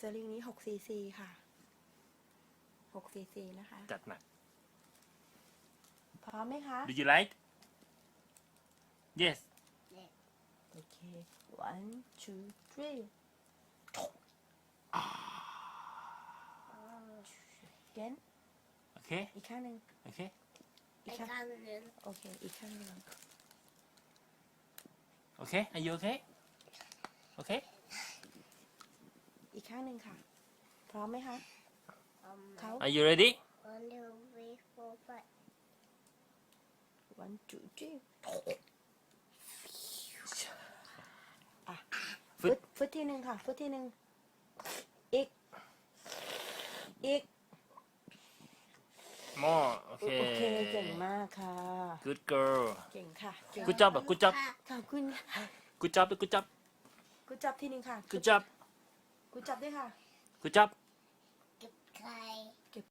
สลิงนี้6ซีซีค่ะ6ซีซีนะคะ จัดหนัก พร้อมไหมคะ Do you like Yes โอเค one two three again โอเค อีกข้างหนึ่งโอเคอีกข้างโอเคอีกข้างหนึ่งโอเค Are you okay โอเคอีกข้างหนึ่งค่ะ พร้อมไหมคะ เขา Are you ready One, two, three, four, five. one two three อะฟึฟึดดฟึดที่หนึ่งค่ะฟึดที่หนึ่งอีก อีก more โอเคโอเคเก่งมากค่ะ Good girl เก่งค่ะเก่ง Good job อะ Good job ขอบคุณค่ะ Good job Good job กูจับที่หนึ่งค่ะ Good job กูจับด้วยค่ะ คุณจับ